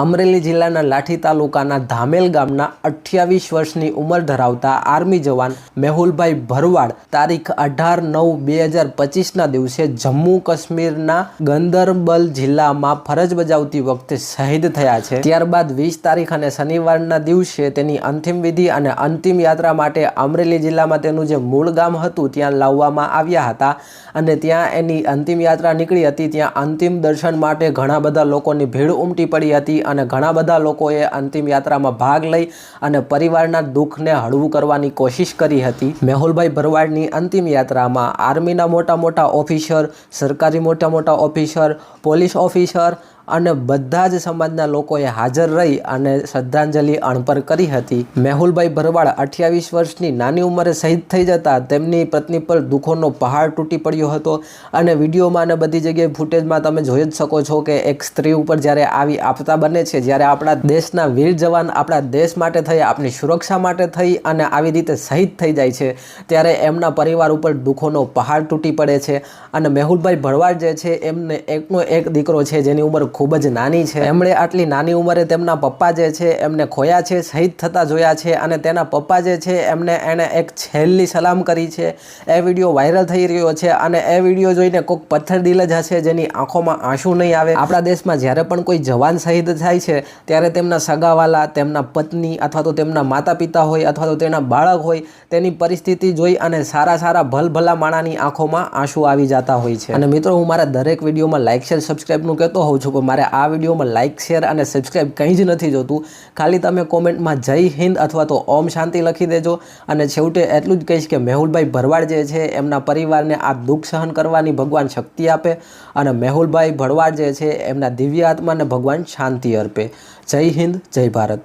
અમરેલી જિલ્લાના લાઠી તાલુકાના ધામેલ ગામના અઠ્યાવીસ વર્ષની ઉંમર ધરાવતા આર્મી જવાન મેહુલભાઈ ભરવાડ તારીખ અઢાર નવ બે હજાર પચીસના દિવસે જમ્મુ કાશ્મીરના ગંદરબલ જિલ્લામાં ફરજ બજાવતી વખતે શહીદ થયા છે. ત્યારબાદ વીસ તારીખ અને શનિવારના દિવસે તેની અંતિમ વિધિ અને અંતિમ યાત્રા માટે અમરેલી જિલ્લામાં તેનું જે મૂળ ગામ હતું ત્યાં લાવવામાં આવ્યા હતા અને ત્યાં એની અંતિમ યાત્રા નીકળી હતી. ત્યાં અંતિમ દર્શન માટે ઘણા બધા લોકોની ભીડ ઉમટી પડી હતી અને ઘણા બધા લોકોએ અંતિમ યાત્રામાં ભાગ લઈ અને પરિવારના દુઃખને હળવું કરવાની કોશિશ કરી હતી. મેહુલભાઈ ભરવાડની અંતિમ યાત્રામાં આર્મીના મોટા મોટા ઓફિસર, સરકારી મોટા મોટા ઓફિસર, પોલીસ ઓફિસર અને બધા જ સમાજના લોકોએ હાજર રહી અને શ્રદ્ધાંજલિ અણપર કરી હતી. મેહુલભાઈ ભરવાડ અઠ્યાવીસ વર્ષની નાની ઉંમરે શહીદ થઈ જતા તેમની પત્ની પર દુઃખોનો પહાડ તૂટી પડ્યો હતો. અને વિડીયોમાં અને બધી જગ્યાએ ફૂટેજમાં તમે જોઈ જ શકો છો કે એક સ્ત્રી ઉપર જ્યારે આવી આપતા બને છે, જ્યારે આપણા દેશના વીર જવાન આપણા દેશ માટે થઈ આપણી સુરક્ષા માટે થઈ અને આવી રીતે શહીદ થઈ જાય છે, ત્યારે એમના પરિવાર ઉપર દુઃખોનો પહાડ તૂટી પડે છે. અને મેહુલભાઈ ભરવાડ જે છે, એમને એકનો એક દીકરો છે, જેની ઉંમર ખૂબ જ નાની છે. એમણે આટલી નાની ઉંમરે તેમના પપ્પા જે છે, એમને ખોયા છે, શહીદ થતા જોયા છે અને તેના પપ્પા જે છે, એમને એણે એક છેલ્લી સલામ કરી છે. એ વીડિયો વાયરલ થઈ રહ્યો છે અને એ વીડિયો જોઈને કોઈક પથ્થર દિલ જ હશે જેની આંખોમાં આંસુ નહીં આવે. આપણા દેશમાં જ્યારે પણ કોઈ જવાન શહીદ થાય છે, ત્યારે તેમના સગાવાલા, તેમના પત્ની અથવા તો તેમના માતા પિતા હોય અથવા તો તેના બાળક હોય, તેની પરિસ્થિતિ જોઈ અને સારા સારા ભલભલા માણાની આંખોમાં આંસુ આવી જતા હોય છે. અને મિત્રો, હું મારા દરેક વિડીયોમાં લાઇક શેર સબસ્ક્રાઈબનું કહેતો હોઉં છું મારે આ વિડીયોમાં લાઇક શેર અને સબસ્ક્રાઈબ કંઈ જ નથી જોતું. ખાલી તમે કોમેન્ટમાં જય હિન્દ અથવા તો ઓમ શાંતિ લખી દેજો. અને છેવટે એટલું જ કહીશ કે મેહુલભાઈ ભરવાડ જે છે, એમના પરિવારને આ દુઃખ સહન કરવાની ભગવાન શક્તિ આપે અને મેહુલભાઈ ભરવાડ જે છે, એમના દિવ્ય આત્માને ભગવાન શાંતિ અર્પે. જય હિન્દ, જય ભારત.